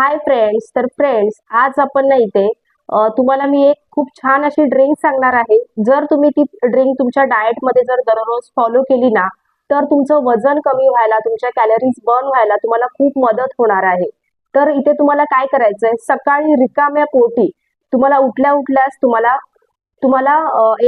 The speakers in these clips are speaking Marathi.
हाय फ्रेंड्स तर फ्रेंड्स आज आपण ना इथे तुम्हाला मी एक खूप छान अशी ड्रिंक सांगणार आहे. जर तुम्ही ती ड्रिंक तुमच्या डाएटमध्ये जर दररोज फॉलो केली ना तर तुमचं वजन कमी व्हायला तुमच्या कॅलरीज बर्न व्हायला तुम्हाला खूप मदत होणार आहे. तर इथे तुम्हाला काय करायचंय? सकाळी रिकाम्या पोटी. तुम्हाला उठल्या उठल्यास तुम्हाला तुम्हाला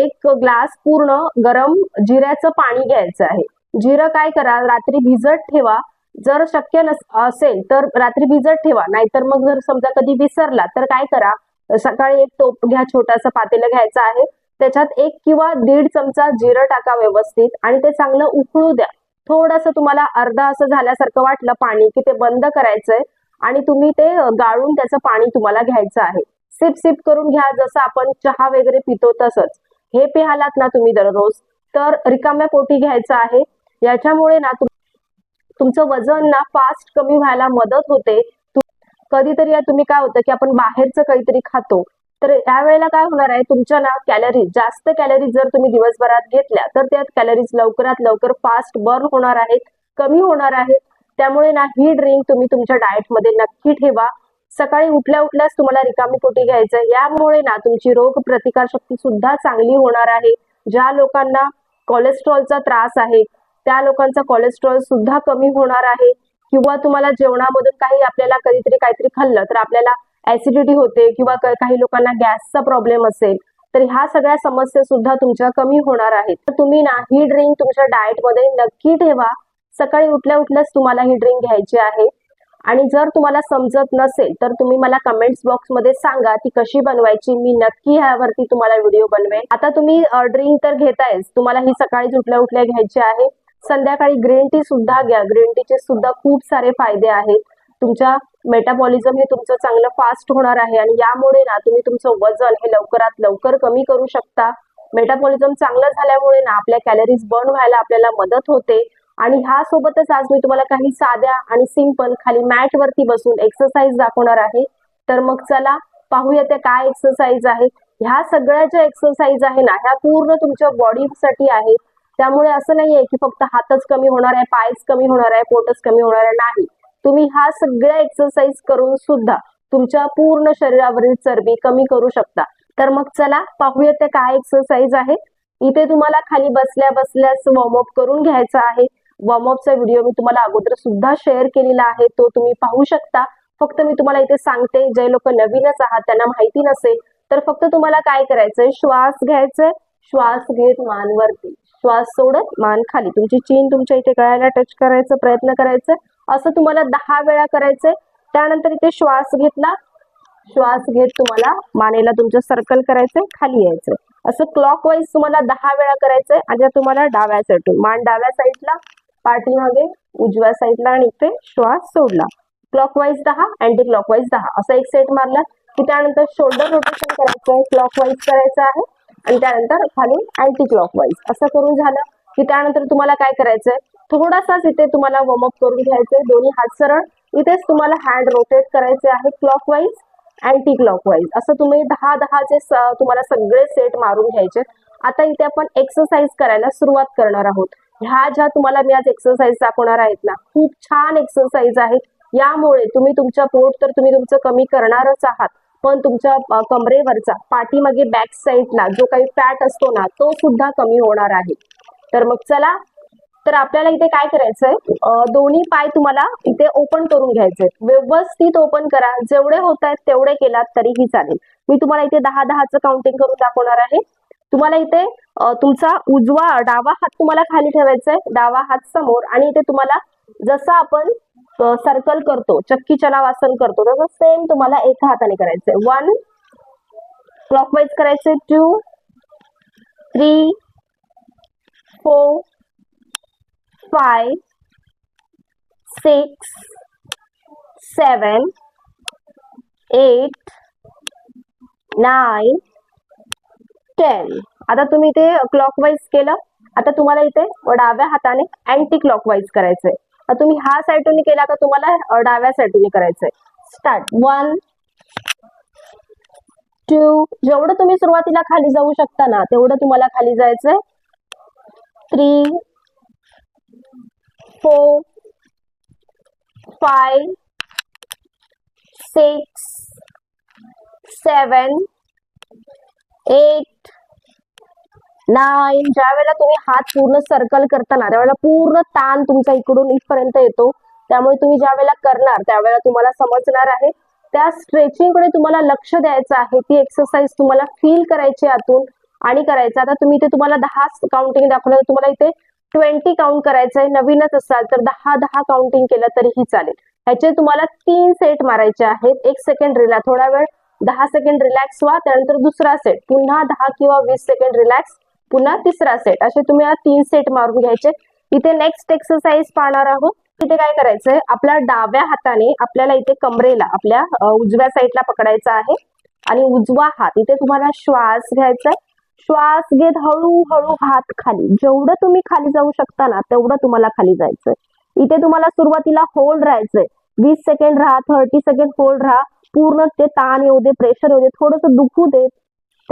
एक ग्लास पूर्ण गरम जिऱ्याचं पाणी घ्यायचं आहे. जिरं काय करा? रात्री भिजत ठेवा. जर शक्य नस असेल तर रात्री भिजत ठेवा. नाहीतर मग जर समजा कधी विसरला तर काय करा? सकाळी एक टोप घ्या छोटासा पातेलं घ्यायचं आहे. त्याच्यात एक किंवा दीड चमचा जिरं टाका व्यवस्थित आणि ते चांगलं उकळू द्या. थोडंसं तुम्हाला अर्धा असं झाल्यासारखं वाटलं पाणी की ते बंद करायचंय आणि तुम्ही ते गाळून त्याचं पाणी तुम्हाला घ्यायचं आहे. सिप सिप करून घ्या जसं आपण चहा वगैरे पितो तसंच. हे पिहालात ना तुम्ही दररोज. तर रिकाम्या पोटी घ्यायचं आहे. याच्यामुळे ना तुमचं वजन ना फास्ट कमी व्हायला मदत होते. कधीतरी तुम्ही काय होतं की आपण बाहेरचं काहीतरी खातो. तर त्यावेळेला काय होणार आहे? तुमच्या ना कॅलरीज जास्त कॅलरीज जर तुम्ही दिवसभरात घेतल्या तर त्या कॅलरीज लवकरात लवकर फास्ट बर्न होणार आहेत कमी होणार आहेत. त्यामुळे ना ही ड्रिंक तुम्ही तुमच्या डाएटमध्ये नक्की ठेवा. सकाळी उठल्या उठल्याच तुम्हाला रिकामी पोटी घ्यायचं यामुळे ना तुमची रोग प्रतिकारशक्ती सुद्धा चांगली होणार आहे. ज्या लोकांना कोलेस्ट्रॉलचा त्रास आहे त्या लोकांचा कोलेस्ट्रॉल सुद्धा कमी होणार आहे किंवा तुम्हाला जेवणामधून काही आपल्याला कधीतरी काहीतरी खाल्लं तर आपल्याला ऍसिडिटी होते किंवा काही लोकांना गॅसचा प्रॉब्लेम असेल तर ह्या सगळ्या समस्या सुद्धा तुमच्या कमी होणार आहेत. तर तुम्ही ना ही ड्रिंक तुमच्या डाएटमध्ये नक्की ठेवा. सकाळी उठल्या उठल्याच तुम्हाला ही ड्रिंक घ्यायची आहे. आणि जर तुम्हाला समजत नसेल तर तुम्ही मला कमेंट्स बॉक्समध्ये सांगा ती कशी बनवायची मी नक्की ह्यावरती तुम्हाला व्हिडिओ बनवेन. आता तुम्ही ड्रिंक तर घेतायच तुम्हाला ही सकाळी उठल्या उठल्या घ्यायची आहे. संध्याकाळी ग्रीन टी सुद्धा घ्या. ग्रीन टीचे सुद्धा खूप सारे फायदे आहेत. तुमच्या मेटाबॉलिझम हे तुमचं चांगलं फास्ट होणार आहे आणि यामुळे ना तुम्ही तुमचं वजन हे लवकरात लवकर कमी करू शकता. मेटाबॉलिझम चांगलं झाल्यामुळे ना आपल्या कॅलरीज बर्न व्हायला आपल्याला मदत होते. आणि ह्या सोबतच आज मी तुम्हाला काही साध्या आणि सिंपल खाली मॅट वरती बसून एक्सरसाइज दाखवणार आहे. तर मग चला पाहूया त्या काय एक्सरसाइज आहेत. ह्या सगळ्या ज्या एक्सरसाइज आहे ना ह्या पूर्ण तुमच्या बॉडीसाठी आहेत. त्यामुळे असं नाहीये की फक्त हातच कमी होणार आहे पायच कमी होणार आहे पोटच कमी होणार आहे नाही. तुम्ही ह्या सगळ्या एक्सरसाइज करून सुद्धा तुमच्या पूर्ण शरीरावरील चरबी कमी करू शकता. तर मग चला पाहूया त्या काय एक्सरसाइज आहे. इथे तुम्हाला खाली बसल्या बसल्याच वॉर्मअप करून घ्यायचा आहे. वॉर्मअपचा व्हिडिओ मी तुम्हाला अगोदर सुद्धा शेअर केलेला आहे. तो तुम्ही पाहू शकता. फक्त मी तुम्हाला इथे सांगते जे लोक नवीनच आहात त्यांना माहिती नसेल तर फक्त तुम्हाला काय करायचंय? श्वास घ्यायचंय. श्वास घेत मान वरती. श्वास सोडत मान खाली. तुमची चीन तुमच्या इथे गळ्याला टच करायचा प्रयत्न करायचा. असं तुम्हाला दहा वेळा करायचंय. त्यानंतर इथे श्वास घेतला. श्वास घेत तुम्हाला मानेला तुमचं सर्कल करायचंय खाली यायचंय. असं क्लॉकवाईज तुम्हाला दहा वेळा करायचंय आणि तुम्हाला डाव्या साईडून मान डाव्या साईडला पाठीमागे उजव्या साईडला आणि इथे श्वास सोडला. क्लॉकवाईज दहा अँटी क्लॉकवाईज दहा. असा एक सेट मारला की त्यानंतर शोल्डर रोटेशन करायचं आहे क्लॉकवाईज करायचं आहे. आणि त्यानंतर खाली अँटी क्लॉकवाईज असं करून झालं की त्यानंतर तुम्हाला काय करायचंय? थोडासाच इथे तुम्हाला वॉर्मअप करून घ्यायचंय. दोन्ही हात सरळ. इथेच तुम्हाला हँड रोटेट करायचे आहे क्लॉकवाईज अँटी क्लॉकवाईज असं तुम्ही दहा दहाचे तुम्हाला सगळे सेट मारून घ्यायचे. आता इथे आपण एक्सरसाइज करायला सुरुवात करणार आहोत. ह्या ज्या तुम्हाला मी आज एक्सरसाइज दाखवणार आहेत ना खूप छान एक्सरसाइज आहेत. यामुळे तुम्ही तुमच्या पोट तर तुम्ही तुमचं कमी करणारच आहात. पण तुमच्या कमरेवरचा पाठीमागे बॅक साईडला जो काही फॅट असतो ना तो सुद्धा कमी होणार आहे. तर मग चला तर आपल्याला इथे काय करायचंय? दोन्ही पाय तुम्हाला इथे ओपन करून घ्यायचे व्यवस्थित ओपन करा. जेवढे होत आहेत तेवढे केलात तरीही चालेल. मी तुम्हाला इथे दहा दहाचं काउंटिंग करून दाखवणार आहे. तुम्हाला इथे तुमचा उजवा डावा हात तुम्हाला खाली ठेवायचा आहे डावा हात समोर आणि इथे तुम्हाला जसं आपण सर्कल करतो. चक्की चलावासन करतो. तसं सेम तुम्हाला एका हाताने करायचंय. वन क्लॉकवाईज करायचंय. Two three four five six seven eight nine ten आता तुम्ही ते क्लॉकवाईज केलं. आता तुम्हाला इथे डाव्या हाताने अँटी क्लॉकवाईज करायचंय. तुम्ही हा साईडून केला का तुम्हाला डाव्या साईडून करायचंय. स्टार्ट वन टू जेवढं तुम्ही सुरुवातीला खाली जाऊ शकता ना तेवढं तुम्हाला खाली जायचंय. Three four five six seven eight nine ज्या वेळेला तुम्ही हात पूर्ण सर्कल करताना त्यावेळेला पूर्ण ताण तुमचा इकडून इथपर्यंत येतो. त्यामुळे तुम्ही ज्या वेळेला करणार त्यावेळेला तुम्हाला समजणार आहे. त्या स्ट्रेचिंगकडे तुम्हाला लक्ष द्यायचं आहे. ती एक्सरसाइज तुम्हाला फील करायची आतून आणि करायचं. आता तुम्ही इथे तुम्हाला दहा काउंटिंग दाखवलं तुम्हाला इथे ट्वेंटी काउंट करायचं आहे. नवीनच असाल तर दहा दहा काउंटिंग केलं तरीही चालेल. ह्याचे तुम्हाला तीन सेट मारायचे आहेत. एक सेकंड रिला थोडा वेळ दहा सेकंड रिलॅक्स व्हा. त्यानंतर दुसरा सेट पुन्हा दहा किंवा वीस सेकंड रिलॅक्स पुन्हा तिसरा सेट असे तुम्ही तीन सेट मारून घ्यायचे. इथे नेक्स्ट एक्सरसाइज पाहणार आहोत. इथे काय करायचंय? आपल्या डाव्या हाताने आपल्याला इथे कमरेला आपल्या उजव्या साईडला पकडायचा आहे. आणि उजवा हात. इथे तुम्हाला श्वास घ्यायचा आहे श्वास घेत हळूहळू हात खाली. जेवढं तुम्ही खाली जाऊ शकता ना तेवढं तुम्हाला खाली जायचंय. इथे तुम्हाला सुरुवातीला होल्ड राहायचंय. वीस सेकंड राहा थर्टी सेकंड होल्ड राहा. पूर्ण ते ताण येऊ दे प्रेशर येऊ दे थोडस दुखू दे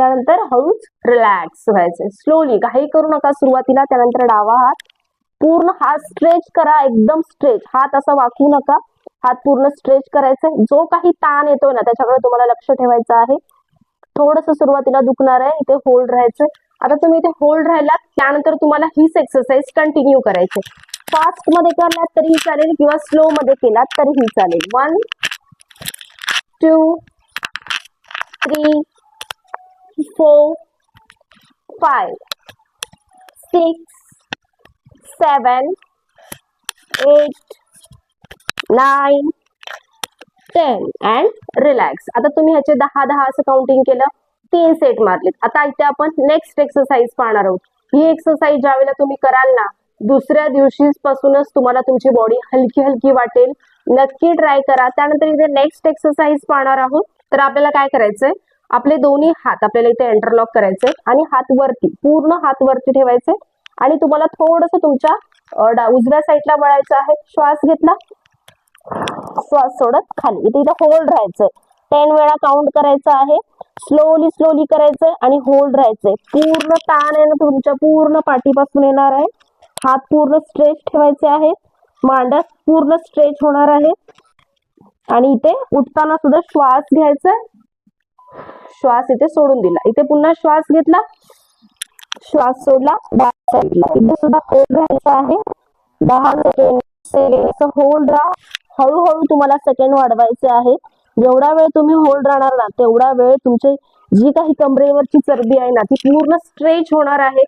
त्यानंतर हळूच रिलॅक्स व्हायचं. स्लोली काही करू नका सुरुवातीला त्यानंतर डावा हात. पूर्ण हात स्ट्रेच करा एकदम स्ट्रेच हात असा वाकू नका. हात पूर्ण स्ट्रेच करायचा. जो काही ताण येतोय ना त्याच्याकडे तुम्हाला लक्ष ठेवायचं आहे. थोडस सुरुवातीला दुखणार आहे इथे होल्ड राहायचं. आता तुम्ही इथे होल्ड राहिलात त्यानंतर तुम्हाला हीच एक्सरसाइज कंटिन्यू करायची. फास्टमध्ये करलात तरीही चालेल किंवा स्लो मध्ये केलात तरीही चालेल. One two three four five six seven eight nine ten and relax आता तुम्ही ह्याचे दहा दहा असं काउंटिंग केलं तीन सेट मारलेत. आता इथे आपण नेक्स्ट एक्सरसाइज पाहणार आहोत. ही एक्सरसाइज ज्यावेळेला तुम्ही कराल ना दुसऱ्या दिवशी पासूनच तुम्हाला तुमची बॉडी हलकी हलकी वाटेल. नक्की ट्राय करा. त्यानंतर इथे नेक्स्ट एक्सरसाइज पाहणार आहोत. तर आपल्याला काय करायचंय? आपले दोन्ही हात आपल्याला इथे एंटरलॉक करायचे आणि हात वरती पूर्ण हात वरती ठेवायचे आणि तुम्हाला थोडस तुमच्या उजव्या साईडला वळायचं आहे. श्वास घेतला. श्वास सोडत खाली. इथे इथं होल्ड राहायचंय. टेन वेळा काउंट करायचं आहे. स्लोली स्लोली करायचंय आणि होल्ड राहायचंय. पूर्ण ताण आहे ना तुमच्या पूर्ण पाठीपासून येणार आहे. हात पूर्ण स्ट्रेच ठेवायचे आहे. मांडस पूर्ण स्ट्रेच होणार आहे. आणि इथे उठताना सुद्धा श्वास घ्यायचा श्वास इथे सोडून दिला. इथे पुन्हा श्वास घेतला. श्वास सोडला. दहा इथे सुद्धा होल्ड राहायचा आहे. दहा सेकंड होल्ड राहा. हळूहळू तुम्हाला सेकंड वाढवायचे आहे जेवढा वेळ तुम्ही होल्ड राहणार ना तेवढा वेळ तुमची जी काही कमरेवरची चरबी आहे ना ती पूर्ण स्ट्रेच होणार आहे.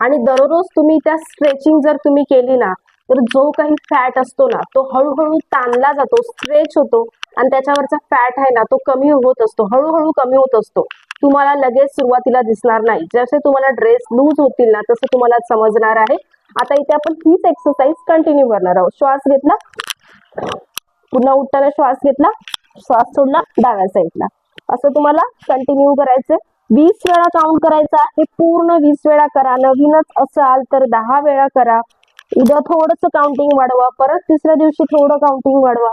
आणि दररोज तुम्ही त्या स्ट्रेचिंग जर तुम्ही केली ना तर जो काही फॅट असतो ना तो हळूहळू ताणला जातो स्ट्रेच होतो आणि त्याच्यावरचा फॅट आहे ना तो कमी होत असतो हळूहळू कमी होत असतो. तुम्हाला लगेच सुरुवातीला दिसणार नाही. जसे तुम्हाला ड्रेस लूज होतील ना तसं तुम्हाला समजणार आहे. आता इथे आपण हीच एक्सरसाइज कंटिन्यू करणार आहोत. श्वास घेतला. पुन्हा उठताना श्वास घेतला. श्वास सोडला. डाव्या साईडला असं तुम्हाला कंटिन्यू करायचं वीस वेळा काउंट करायचं आहे. पूर्ण वीस वेळा करा. नवीनच असाल तर दहा वेळा करा. उद्या थोडस काउंटिंग वाढवा परत तिसऱ्या दिवशी थोडं काउंटिंग वाढवा.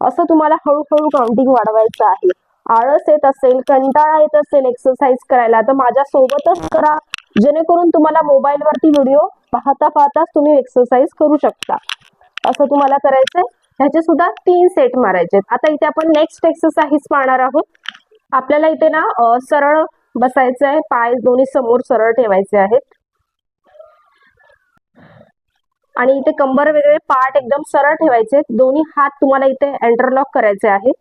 असं तुम्हाला हळूहळू काउंटिंग वाढवायचं आहे. आळस येत असेल कंटाळा येत असेल एक्सरसाइज करायला तर माझ्या सोबतच करा. जेणेकरून तुम्हाला मोबाईल वरती व्हिडिओ पाहता पाहताच तुम्ही एक्सरसाइज करू शकता. असं तुम्हाला करायचंय. ह्याचे सुद्धा तीन सेट मारायचे आता इथे आपण नेक्स्ट एक्सरसाइज पाहणार आहोत. आपल्याला इथे ना सरळ बसायचं आहे पाय दोन्ही समोर सरळ ठेवायचे आहेत. आणि इथे कंबर वगैरे पार्ट एकदम सरळ ठेवायचे. दोन्ही हात तुम्हाला इथे एंटरलॉक करायचे आहेत.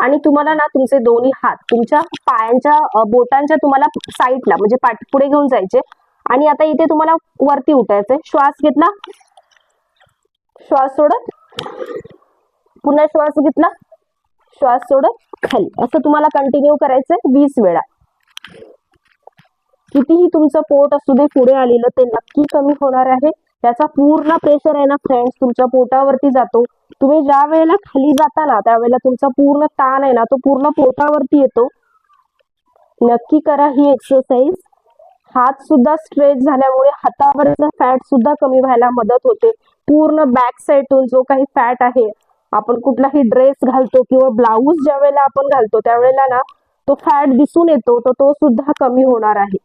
आणि तुम्हाला ना तुमचे दोन्ही हात तुमच्या पायांच्या बोटांच्या तुम्हाला साईडला म्हणजे पाठ पुढे घेऊन जायचे. आणि आता इथे तुम्हाला वरती उठायचंय. श्वास घेतला. श्वास सोडत. पुन्हा श्वास घेतला. श्वास सोडत. खाली. असं तुम्हाला कंटिन्यू करायचंय वीस वेळा. कितीही तुमचं पोट असू दे पुढे आलेलं ते नक्की कमी होणार आहे. त्याचा पूर्ण प्रेशर आहे ना फ्रेंड्स तुमच्या पोटावरती जातो. तुम्ही ज्या वेळेला खाली जाता ना त्यावेळेला तुमचा पूर्ण ताण आहे ना तो पूर्ण पोटावरती येतो. नक्की करा ही एक्सरसाइज हात सुद्धा स्ट्रेच झाल्यामुळे हातावरचा फॅट सुद्धा कमी व्हायला मदत होते. पूर्ण बॅक साईडून जो काही फॅट आहे आपण कुठलाही ड्रेस घालतो किंवा ब्लाऊज ज्या वेळेला आपण घालतो त्यावेळेला ना तो फॅट दिसून येतो तर तो सुद्धा कमी होणार आहे.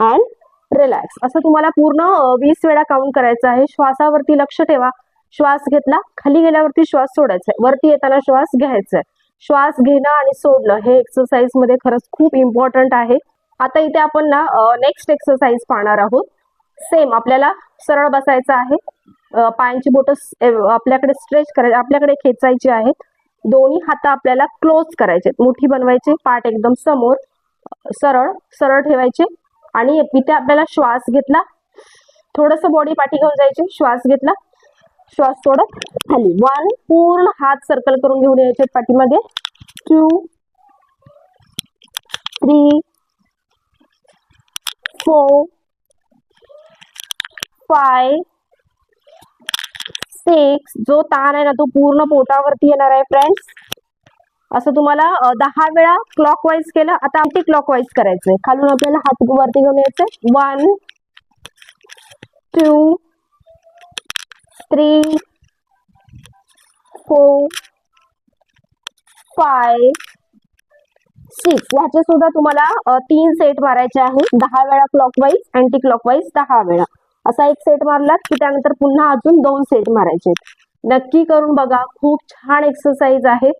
अँड रिलॅक्स असं तुम्हाला पूर्ण वीस वेळा काउंट करायचं आहे. श्वासावरती लक्ष ठेवा. श्वास घेतला खाली गेल्यावरती श्वास सोडायचा आहे. वरती येताना श्वास घ्यायचा आहे. श्वास घेणं आणि सोडणं हे एक्सरसाइजमध्ये खरंच खूप इम्पॉर्टंट आहे. आता इथे आपण ना नेक्स्ट एक्सरसाइज पाहणार आहोत. सेम आपल्याला सरळ बसायचं आहे. पायांची बोट आपल्याकडे स्ट्रेच करायची आपल्याकडे खेचायची आहेत. दोन्ही हात आपल्याला क्लोज करायचे मुठी बनवायचे पाठ एकदम समोर सरळ सरळ ठेवायचे. आणि इथे आपल्याला श्वास घेतला. थोडस बॉडी पाठी घेऊन जायची. श्वास घेतला. श्वास सोडत खाली. वन पूर्ण हात सर्कल करून घेऊन यायचे पाठीमध्ये two three four five six जो ताण आहे ना तो पूर्ण पोटावरती येणार आहे फ्रेंड्स असं तुम्हाला दहा वेळा क्लॉकवाईज केलं आता अँटी क्लॉकवाईज करायचंय. खालून आपल्याला हात वरती घेऊन यायचंय. One two three four five six ह्याचे सुद्धा तुम्हाला तीन सेट मारायचे आहे. दहा वेळा क्लॉकवाईज अँटी क्लॉकवाईज दहा वेळा. असा एक सेट मारलात की त्यानंतर पुन्हा अजून दोन सेट मारायचे नक्की करून बघा. खूप छान एक्सरसाइज आहे.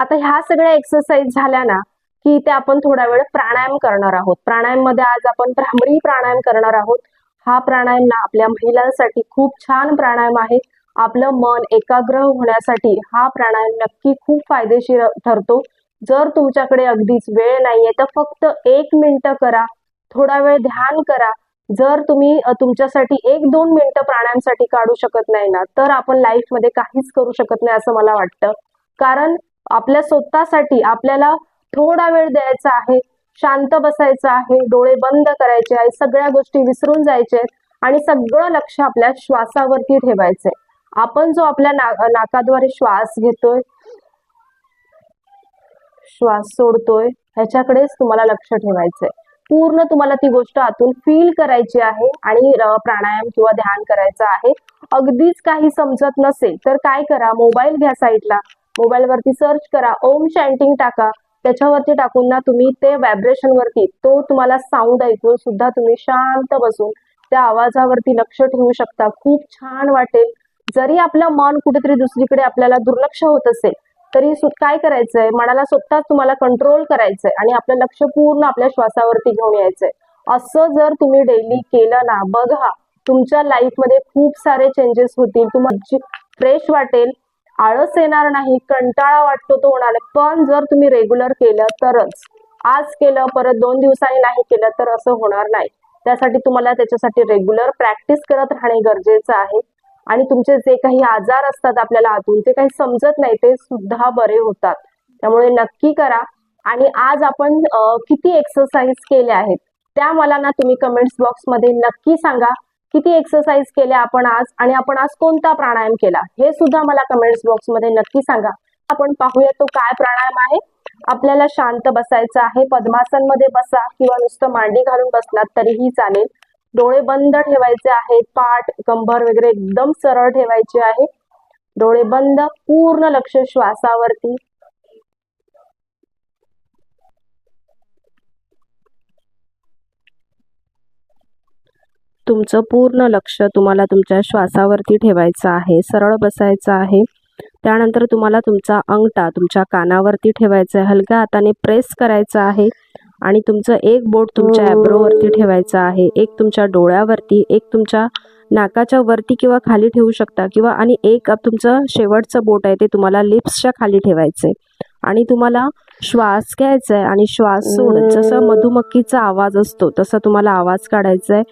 आता ह्या सगळ्या एक्सरसाइज झाल्या ना की इथे आपण थोडा वेळ प्राणायाम करणार आहोत. प्राणायाममध्ये आज आपण भ्रामरी प्राणायाम करणार आहोत. हा प्राणायाम ना आपल्या महिलांसाठी खूप छान प्राणायाम आहे. आपलं मन एकाग्र होण्यासाठी हा प्राणायाम नक्की खूप फायदेशीर ठरतो. जर तुमच्याकडे अगदीच वेळ नाहीये तर फक्त एक मिनिट करा. थोडा वेळ ध्यान करा. जर तुम्ही तुमच्यासाठी एक दोन मिनिटं प्राणायामसाठी काढू शकत नाही ना तर आपण लाईफमध्ये काहीच करू शकत नाही असं मला वाटतं. कारण आपल्या स्वतःसाठी आपल्याला थोडा वेळ द्यायचा आहे शांत बसायचं आहे डोळे बंद करायचे आहे सगळ्या गोष्टी विसरून जायचे आणि सगळं लक्ष आपल्या श्वासावरती ठेवायचंय. आपण जो आपल्या ना नाकाद्वारे श्वास घेतोय श्वास सोडतोय ह्याच्याकडेच तुम्हाला लक्ष ठेवायचंय. पूर्ण तुम्हाला ती गोष्ट आतून फील करायची आहे आणि प्राणायाम किंवा ध्यान करायचं आहे. अगदीच काही समजत नसेल तर काय करा मोबाईल घ्या साईडला मोबाईलवरती सर्च करा ओम चॅन्टिंग टाका. त्याच्यावरती टाकून ना तुम्ही ते व्हायब्रेशन वरती तो तुम्हाला साऊंड ऐकून सुद्धा तुम्ही शांत बसून त्या आवाजावरती लक्ष ठेवू शकता. खूप छान वाटेल. जरी आपलं मन कुठेतरी दुसरीकडे आपल्याला दुर्लक्ष होत असेल तरी काय करायचंय? मनाला स्वतःच तुम्हाला कंट्रोल करायचंय आणि आपलं लक्ष पूर्ण आपल्या श्वासावरती घेऊन यायचंय. असं जर तुम्ही डेली केलं ना बघा तुमच्या लाईफमध्ये खूप सारे चेंजेस होतील. तुम्हाला फ्रेश वाटेल आळस येणार नाही कंटाळा वाटतो तो होणार पण जर तुम्ही रेग्युलर केलं तरच. आज केलं परत दोन दिवसांनी नाही केलं तर असं होणार नाही. त्यासाठी तुम्हाला त्याच्यासाठी रेग्युलर प्रॅक्टिस करत राहणे गरजेचं आहे. आणि तुमचे जे काही आजार असतात आपल्याला आतून ते काही समजत नाही ते सुद्धा बरे होतात. त्यामुळे नक्की करा. आणि आज आपण किती एक्सरसाइज केल्या आहेत त्या मला ना तुम्ही कमेंट्स बॉक्समध्ये नक्की सांगा. किती एक्सरसाइज केल्या आपण आज आणि आपण आज कोणता प्राणायाम केला? हे सुद्धा मला कमेंट्स बॉक्समध्ये नक्की सांगा. आपण पाहूया तो काय प्राणायाम आहे. आपल्याला शांत बसायचं आहे. पद्मासनमध्ये बसा किंवा नुसतं मांडी घालून बसलात तरीही चालेल. डोळे बंद ठेवायचे आहेत. पाठ कंबर वगैरे एकदम सरळ ठेवायचे आहे. डोळे बंद पूर्ण लक्ष श्वासावरती. तुमचं पूर्ण लक्ष तुम्हाला तुमच्या श्वासावरती ठेवायचं आहे सरळ बसायचं आहे. त्यानंतर तुम्हाला तुमचा अंगठा तुमच्या कानावरती ठेवायचा आहे. हलक्या हाताने प्रेस करायचा आहे आणि तुमचं एक बोट तुमच्या ॲब्रोवरती ठेवायचं आहे. एक तुमच्या डोळ्यावरती एक तुमच्या नाकाच्या वरती किंवा खाली ठेवू शकता किंवा आणि एक तुमचं शेवटचं बोट आहे ते तुम्हाला लिप्सच्या खाली ठेवायचं आणि तुम्हाला श्वास घ्यायचा आहे आणि श्वास सोडत जसं मधुमक्कीचा आवाज असतो तसा तुम्हाला आवाज काढायचा आहे.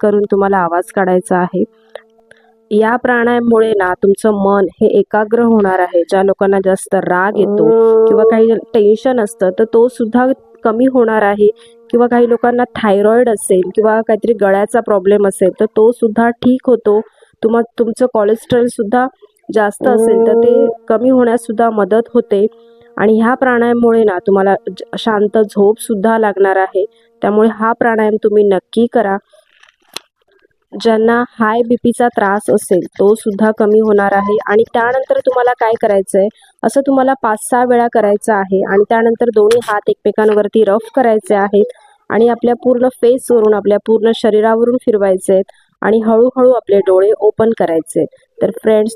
करून तुम्हाला आवाज काढायचा आहे. या प्राणायाममुळे ना तुमचं मन हे एकाग्र होणार आहे. ज्या लोकांना जास्त राग येतो किंवा काही टेन्शन असतं तर तो सुद्धा कमी होणार आहे. किंवा काही लोकांना थायरॉइड असेल किंवा काहीतरी गळ्याचा प्रॉब्लेम असेल तर तो सुद्धा ठीक होतो. तुम्हा तुमचं कोलेस्ट्रॉल सुद्धा जास्त असेल तर ते कमी होण्यास सुद्धा मदत होते. आणि ह्या प्राणायाममुळे ना तुम्हाला शांत झोप सुद्धा लागणार आहे. त्यामुळे हा प्राणायाम तुम्ही नक्की करा. ज्यांना हाय बी पीचा त्रास असेल तो सुद्धा कमी होणार आहे. आणि त्यानंतर तुम्हाला काय करायचं आहे असं तुम्हाला पाच सहा वेळा करायचं आहे आणि त्यानंतर दोन्ही हात एकमेकांवरती रफ करायचे आहेत आणि आपल्या पूर्ण फेसवरून आपल्या पूर्ण शरीरावरून फिरवायचे आहेत आणि हळूहळू आपले डोळे ओपन करायचे तर फ्रेंड्स